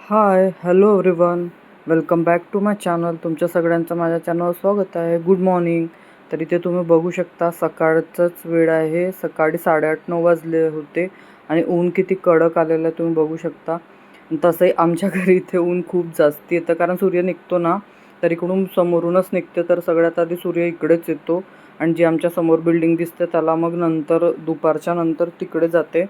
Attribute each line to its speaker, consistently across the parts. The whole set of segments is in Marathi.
Speaker 1: Hi hello everyone welcome back to my channel तुमच्या सगळ्यांचं माझ्या चॅनलवर स्वागत आहे. गुड मॉर्निंग तर इथे तुम्ही बघू शकता सकाळचंच वेळ आहे. सकाळी साडेआठ नऊ वाजले होते आणि ऊन किती कडक आलेलं आहे तुम्ही बघू शकता. तसंही आमच्या घरी इथे ऊन खूप जास्त येतं. कारण सूर्य निघतो ना तर इकडून समोरूनच निघते. तर सगळ्यात आधी सूर्य इकडेच येतो. आणि जी आमच्यासमोर बिल्डिंग दिसते त्याला मग नंतर दुपारच्या नंतर तिकडे जाते.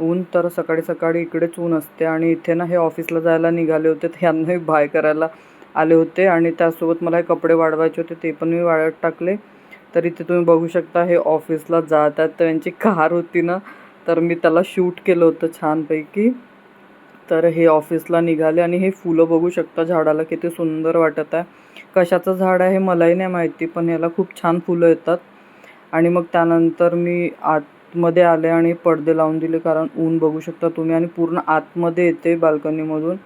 Speaker 1: ऊन तर सकाळी सकाळी इकडेच ऊन असते आणि इथे ना हे ऑफिसला जायला निघाले होते ह्यांनाही बाय करायला आले होते आणि त्यासोबत मला हे कपडे वाढवायचे होते ते पण मी वाळत टाकले. तर इथे तुम्ही बघू शकता हे ऑफिसला जात आहेत तर यांची कार होती ना तर मी त्याला शूट केलं होतं छानपैकी. तर हे ऑफिसला निघाले आणि हे फुलं बघू शकता झाडाला किती सुंदर वाटत आहे. कशाचं झाड आहे हे मलाही नाही माहिती पण याला खूप छान फुलं येतात. आणि मग त्यानंतर मी आतमध्ये आले आणि पडदे लावून दिले कारण ऊन बघू शकता तुम्ही. आणि पूर्ण आतमध्ये येते बाल्कनीमधून.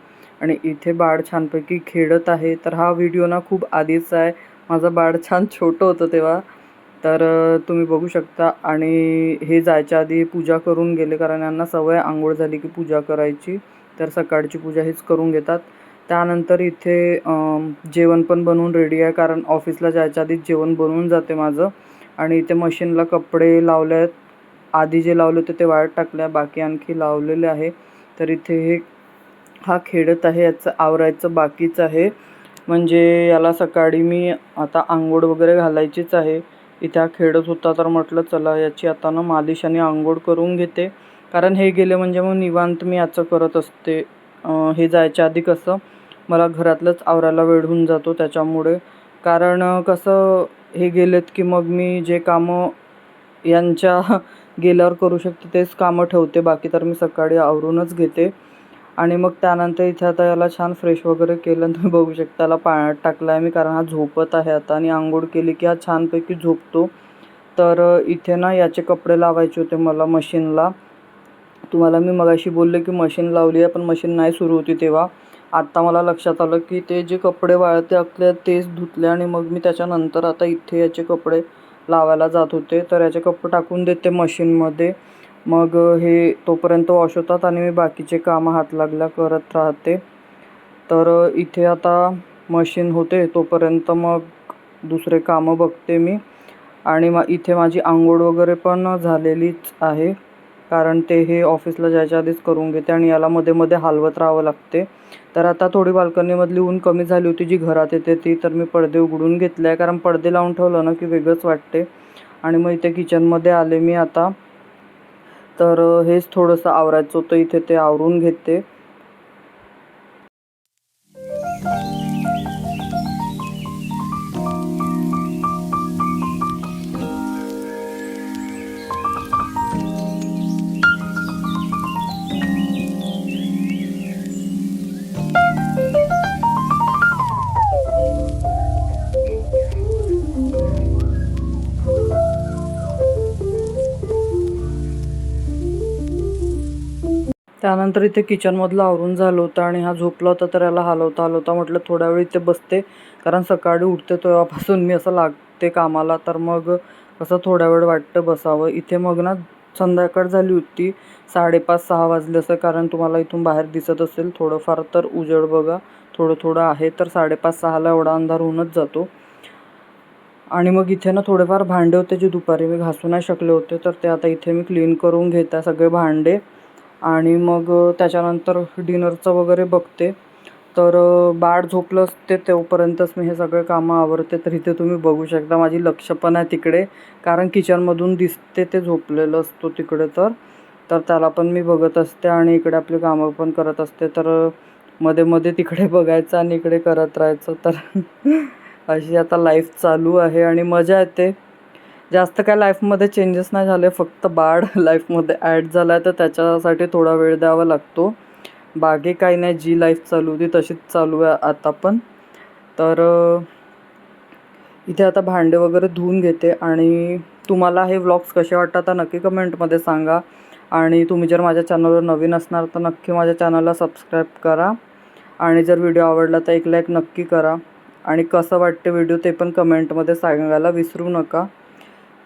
Speaker 1: आणि इथे बाळ छानपैकी खेळत आहे. तर हा व्हिडिओ ना खूप आधीचा आहे. माझं बाळ छान छोटं होतं तेव्हा. तर तुम्ही बघू शकता. आणि हे जायच्या आधी पूजा करून गेले कारण यांना सवय आंघोळ झाली की पूजा करायची. तर सकाळची पूजा हीच करून घेतात. त्यानंतर इथे जेवण पण बनवून रेडी आहे कारण ऑफिसला जायच्या आधीच जेवण बनवून जाते माझं. आणि इथे मशीनला कपडे लावले आहेत. आधी जे लावले होते ते वाळत टाकले बाकी आणखी लावलेले आहे. तर इथे हे हा खेळत आहे याचं आवरायचं बाकीच आहे. म्हणजे याला सकाळी मी आता आंघोळ वगैरे घालायचीच आहे. इथे हा खेळत होता तर म्हटलं चला याची आता ना मालिश आणि आंघोळ करून घेते. कारण हे गेले म्हणजे मग निवांत मी याचं करत असते. हे जायच्या आधी कसं मला घरातलंच आवरायला वेळ होऊन जातो त्याच्यामुळे. कारण कसं हे गेलेत की मग मी जे कामं यांच्या गेल्यावर करू शकते तेच कामं ठेवते. बाकी तर मी सकाळी आवरूनच घेते. आणि मग त्यानंतर इथे आता याला छान फ्रेश वगैरे केलं तुम्ही बघू शकता याला पाण्यात टाकलं आहे मी कारण हा झोपत आहे आता. आणि आंघोळ केली की हा छानपैकी झोपतो. तर इथे ना याचे कपडे लावायचे होते मला मशीनला. तुम्हाला मी मगाशी बोलले की मशीन लावली आहे पण मशीन नाही सुरू होती तेव्हा. आत्ता मला लक्षात आलं की ते जे कपडे वाळते आपल्या तेच धुतले आणि मग मी त्याच्यानंतर आता इथे याचे कपडे लावायला जात होते. तर याचे कपडे टाकून देते मशीनमध्ये मग हे तोपर्यंत वॉश होतात आणि मी बाकीचे कामं हात लागल्या करत राहते. तर इथे आता मशीन होते तोपर्यंत मग दुसरे कामं बघते मी. आणि मा इथे माझी आंघोळ वगैरे पण झालेलीच आहे. कारण ते हे ऑफिसला जायच्या आधीच करून घेते आणि याला मध्ये मध्ये हलवत राहावं लागते. तर आता थोडी बाल्कनीमधली ऊन कमी झाली होती जी घरात येते ती तर मी पडदे उघडून घेतले. आहे कारण पडदे लावून ठेवलं ना की वेगळंच वाटते. आणि मग इथे किचनमध्ये आले मी आता. तर हेच थोडंसं आवरायचं होतं. इथे ते आवरून घेते. त्यानंतर इथे किचनमधलं आवरून झालं होतं आणि हा झोपला होता तर याला हलवता हलवता म्हटलं थोड्या वेळ इथे बसते. कारण सकाळी उठते तेव्हापासून मी असं लागते कामाला. तर मग असं थोड्या वेळ वाटतं बसावं. इथे मग ना संध्याकाळ झाली होती. साडेपाच सहा वाजले असं. कारण तुम्हाला इथून बाहेर दिसत असेल थोडंफार तर उजेड बघा. थोडं थोडं आहे तर साडेपाच सहाला एवढा अंधार होऊनच जातो. आणि मग इथे ना थोडेफार भांडे होते जे दुपारी मी घासू नाही शकले होते. तर ते आता इथे मी क्लीन करून घेत आहे सगळे भांडे. आणि मग त्याच्यानंतर डिनरचं वगैरे बघते. तर बाळ झोपलं असते तोपर्यंतच मी हे सगळे कामं आवरते. तर इथे तुम्ही बघू शकता माझी लक्ष पण आहे तिकडे. कारण किचनमधून दिसते ते झोपलेलं असतो तिकडे तर. तर त्याला पण मी बघत असते आणि इकडे आपली कामं पण करत असते. तर मध्ये मध्ये तिकडे बघायचं आणि इकडे करत राहायचं. तर अशी आता लाईफ चालू आहे आणि मजा येते. जास्त काय लाईफमध्ये चेंजेस नाही झाले फक्त बाळ लाईफमध्ये ॲड झाला आहे तर त्याच्यासाठी थोडा वेळ द्यावा लागतो. बागे काही नाही जी लाईफ चालू होती तशीच चालू आहे आता पण. तर इथे आता भांडे वगैरे धुवून घेते आणि तुम्हाला हे व्लॉग्स कसे वाटतात तर नक्की कमेंटमध्ये सांगा. आणि तुम्ही जर माझ्या चॅनलवर नवीन असणार तर नक्की माझ्या चॅनलला सबस्क्राईब करा. आणि जर व्हिडिओ आवडला तर एक लाईक नक्की करा. आणि कसं वाटते व्हिडिओ ते पण कमेंटमध्ये सांगायला विसरू नका.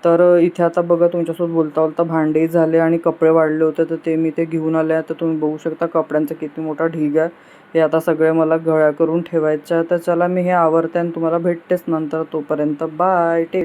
Speaker 1: तर इथे आता बघा तुमच्यासोबत बोलता बोलता भांडे झाले आणि कपडे वाढले होते तर ते मी ते घेऊन आले. तर तुम्ही बघू शकता कपड्यांचा किती मोठा ढीग आहे. हे आता सगळे मला गळ्या करून ठेवायचं आहे तर चला मी हे आवरते आणि तुम्हाला भेटतेच नंतर तोपर्यंत. बाय. टे